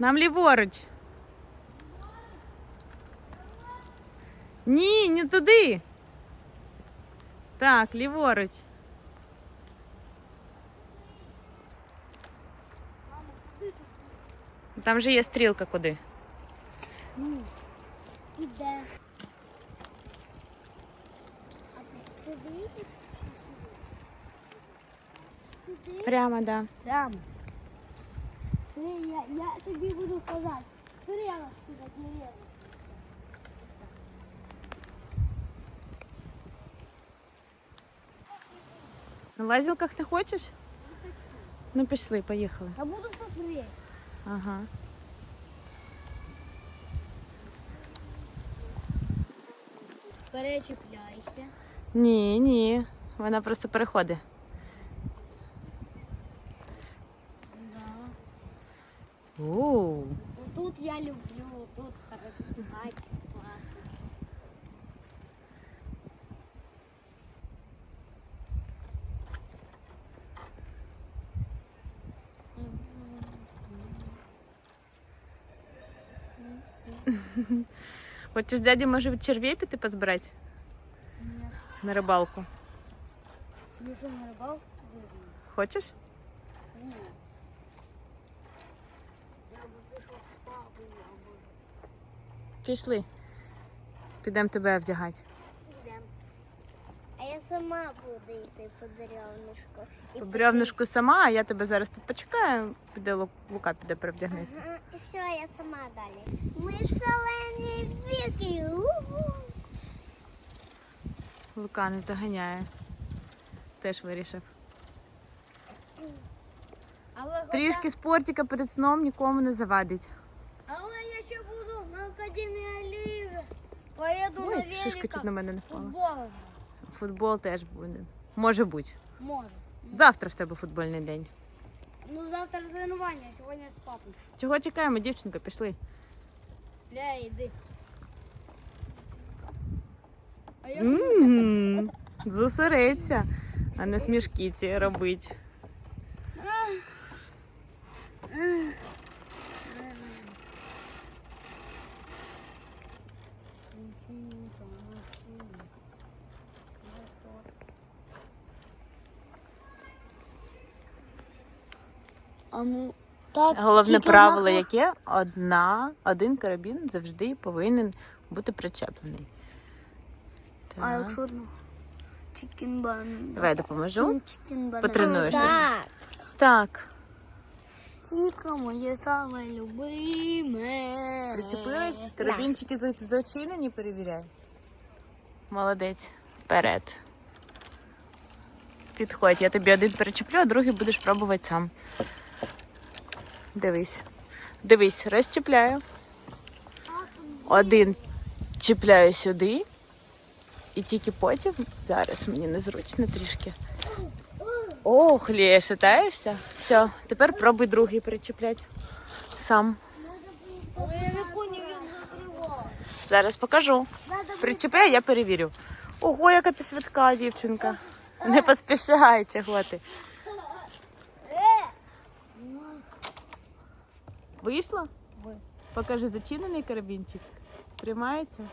Нам ліворуч. Ні, не туди. Так, ліворуч. Там же є стрілка куди. Ну, іде. А туди? Туди? Прямо, да. Прямо. Я, я тобі буду казати. Стрілочку за дерев'я. На лазілках не хочеш? Ну пішли, поїхали. Я буду смотреть. Ага. Перечіпляйся. Ні, ні. Вона просто переходить. Оу. Тут я люблю, тут розтягати класно. Хочеш дяді може черв'я піти позбирати Ні. на рибалку? Ну що, на рибалку? Хочеш? Ні. Я би пішов з папою, або Пішли. Підемо тебе вдягати. Йдем. А я сама буду йти по деревнушку. По бревнушку сама, а я тебе зараз тут почекаю. Піде Лу- Лука піде перевдягнеться. Ага, І все, я сама далі. Ми ж шалені віки. у-ху. Лука не доганяє. Теж вирішив. Але, Трішки спортика перед сном нікому не завадить. але я ще буду на Академії Оліві. Поїду на Ой, шишка чуть на мене не впала. Футбол. Футбол теж буде. Може бути. Може. Завтра в тебе футбольний день. Ну завтра тренування, сьогодні з папою. Чого чекаємо, дівчинка, пішли. Ля, йди. А я М, Зосередься, а не смішки ці робить. А ну, так, Головне тільки правило, нахуй- яке одна, один карабін завжди повинен бути причеплений. А якщо ну, чикен бан. Давай допоможу. Потренуєшся. Так. Так, Тільки моє саме любиме. причепились. Карабінчики за- зачинені, перевіряй. Молодець. Вперед. Підходь, я тобі один перечеплю, а другий будеш пробувати сам. Дивись. Дивись, розчіпляю. Один чіпляю сюди. І тільки потім, зараз мені незручно трішки. Ох, Лія, шатаєшся? Все, тепер пробуй другий перечіпляти. Сам. Зараз покажу. Причепляй, я перевірю. Ого, яка ти швидка, дівчинка. Не поспішай, чого ти. Вийшло? Ви. Покажи зачинений карабінчик. Тримається?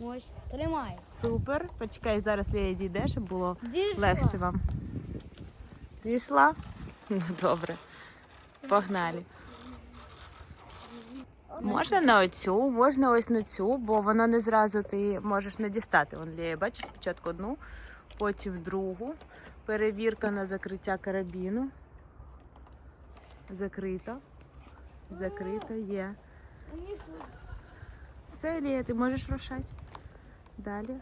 Ось, тримай. Супер. Почекай, зараз Лія дійде, щоб було Дійшла. легше вам. Дійшла? Ну, добре. Погнали. Можна на оцю, можна ось на цю, бо вона не зразу ти можеш не дістати. Вон Лія, бачиш, спочатку одну, потім другу. Перевірка на закриття карабіну. Закрито. Закрито є. Все, Лія, ти можеш рушати. Далі.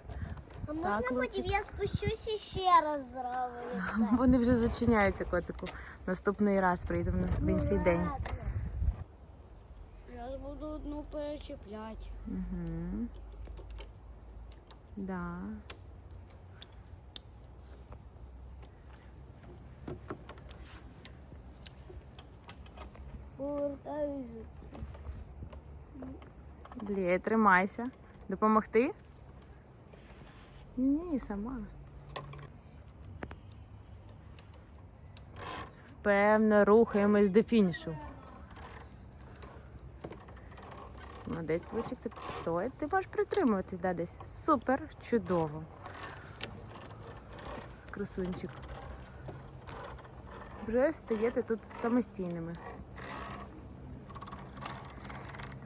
А можна можна потім я спущусь і ще раз зроблю Вони вже зачиняються, котику. Наступний раз прийдемо в інший день. Я буду одну перечіпляти. Угу. Да. Повертаюся. Лє, тримайся. Допомогти? Ні, сама. Впевно, рухаємось до фінішу. Молодець, Лучик, ти стой. Ти можеш притримуватись, да, десь. Супер, чудово. Красунчик. Вже стаєте тут самостійними.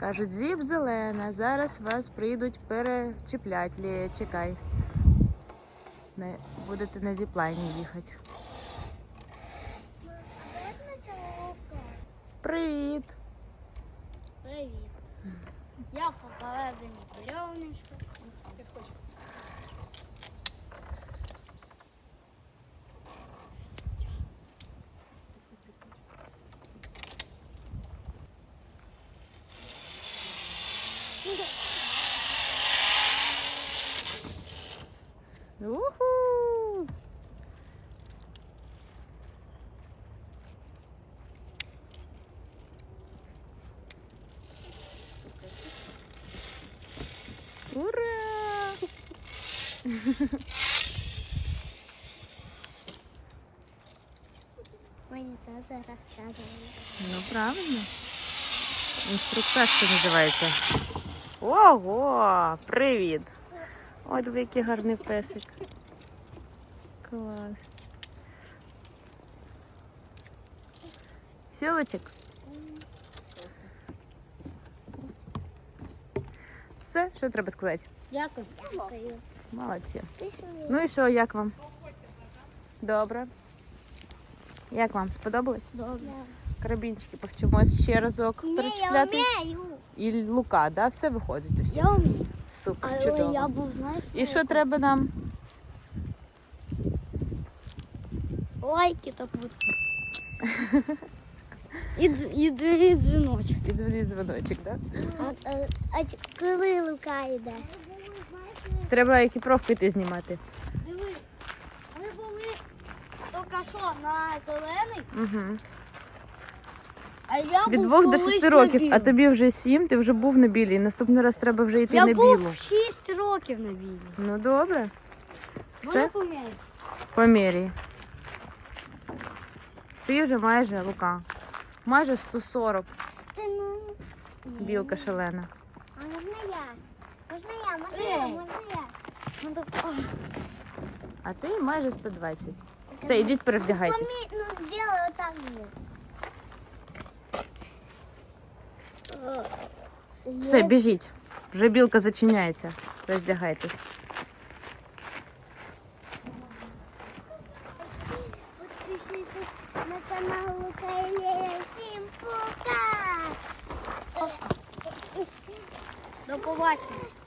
Кажуть, зіп зелена, зараз вас прийдуть перечіплять. Лія, чекай. Не, будете на зіплайні їхати. Привіт! Привіт. Я посередині вірьовничка. Уху! Ура! Мені теж розказували. Ну, правильно. Інструктаж це називається. Ого! Привіт! От ви який гарний песик. Клас. Сілочек? Все, що треба сказати? Дякую. Дякую. Молодці. Ну і що, як вам? Добре. Як вам? Сподобалось? Добре. Карабінчики повчимось ще разок перечіпляти. І лука, да? Все виходить. Я вмію. Супер, Але чудово. я був, знаєш, І що треба нам? лайки та підписки. І, дз- і, дз- і дзвіночок. І дзвонить дзвоночок, да? А, а, а ч- коли Лука йде? Треба екіпровку йти знімати. Диви, ми були тільки що на зелений, Угу. Я Від був двох до колись шести на років, а тобі вже сім, ти вже був на білій. Наступний раз треба вже йти Я на був білу. 6 років на білій. Ну добре. Можна Все поміряти? по мірі. Ти вже майже лука. Майже 140 Ти ну... білка шалена. А можна я? Можна я, можна я, можна я. Ну так. А ти майже 120. Все, ідіть перевдягайтесь. Помі- Ну, сделай вот так мне. Все, біжіть. Вже білка зачиняється. Роздягайтесь. На канал. Всім пока! До. До побачення.